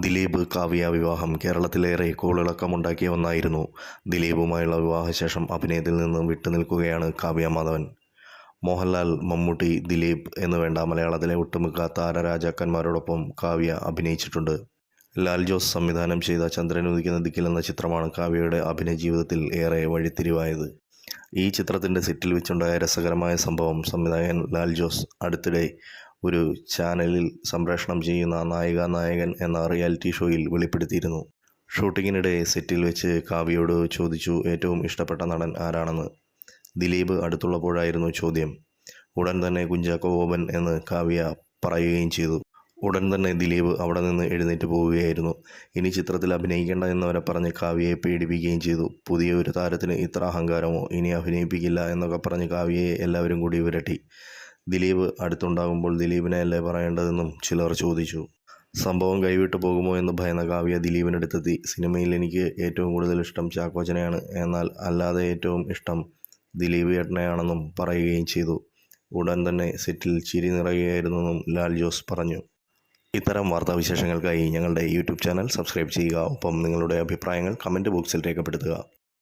ദിലീപ് കാവ്യ വിവാഹം കേരളത്തിലേറെ കോളിളക്കമുണ്ടാക്കിയ ഒന്നായിരുന്നു. ദിലീപുമായുള്ള വിവാഹശേഷം അഭിനയത്തിൽ നിന്ന് വിട്ടുനിൽക്കുകയാണ് കാവ്യ മാധവൻ. മോഹൻലാൽ മമ്മൂട്ടി ദിലീപ് എന്ന് വേണ്ട മലയാളത്തിലെ ഒട്ടുമിക്ക താരരാജാക്കന്മാരോടൊപ്പം കാവ്യ അഭിനയിച്ചിട്ടുണ്ട്. ലാൽ ജോസ് സംവിധാനം ചെയ്ത ചന്ദ്രൻ ഉദിക്കുന്ന ദിക്കിൽ എന്ന ചിത്രമാണ് കാവ്യയുടെ അഭിനയ ജീവിതത്തിൽ ഏറെ വഴിത്തിരിവായത്. ഈ ചിത്രത്തിന്റെ സെറ്റിൽ വെച്ചുണ്ടായ രസകരമായ സംഭവം സംവിധായകൻ ലാൽ ജോസ് അടുത്തിടെ ഒരു ചാനലിൽ സംപ്രേഷണം ചെയ്യുന്ന നായിക നായകൻ എന്ന റിയാലിറ്റി ഷോയിൽ വെളിപ്പെടുത്തിയിരുന്നു. ഷൂട്ടിങ്ങിനിടെ സെറ്റിൽ വെച്ച് കാവ്യയോട് ചോദിച്ചു ഏറ്റവും ഇഷ്ടപ്പെട്ട നടൻ ആരാണെന്ന്? ദിലീപ് അടുത്തുള്ളപ്പോഴായിരുന്നു ചോദ്യം. ഉടൻ തന്നെ കുഞ്ചാക്കോ ബോബൻ എന്ന് കാവ്യ പറയുകയും ചെയ്തു. ഉടൻ തന്നെ ദിലീപ് അവിടെ നിന്ന് എഴുന്നേറ്റ് പോവുകയായിരുന്നു. ഇനി ചിത്രത്തിൽ അഭിനയിക്കേണ്ട എന്നവരെ പറഞ്ഞ് കാവ്യയെ പേടിപ്പിക്കുകയും ചെയ്തു. പുതിയ ഒരു താരത്തിന് ഇത്ര അഹങ്കാരമോ? ഇനി അഭിനയിപ്പിക്കില്ല എന്നൊക്കെ പറഞ്ഞ് കാവ്യയെ എല്ലാവരും കൂടി വിരട്ടി. ദിലീപ് അടുത്തുണ്ടാകുമ്പോൾ ദിലീപിനെ അല്ലേ പറയേണ്ടതെന്നും ചിലർ ചോദിച്ചു. സംഭവം കൈവിട്ടു പോകുമോ എന്ന് ഭയന്ന കാവ്യ ദിലീപിനടുത്തെത്തി സിനിമയിൽ എനിക്ക് ഏറ്റവും കൂടുതൽ ഇഷ്ടം ചാക്കോച്ചനെയാണ്. എന്നാൽ അല്ലാതെ ഏറ്റവും ഇഷ്ടം ദിലീപ് ഏട്ടനെയാണെന്നും പറയുകയും ചെയ്തു. ഉടൻ തന്നെ സെറ്റിൽ ചിരി നിറയുകയായിരുന്നെന്നും ലാൽ ജോസ് പറഞ്ഞു. ഇത്തരം വാർത്താ വിശേഷങ്ങൾക്കായി ഞങ്ങളുടെ യൂട്യൂബ് ചാനൽ സബ്സ്ക്രൈബ് ചെയ്യുക. ഒപ്പം നിങ്ങളുടെ അഭിപ്രായങ്ങൾ കമന്റ് ബോക്സിൽ രേഖപ്പെടുത്തുക.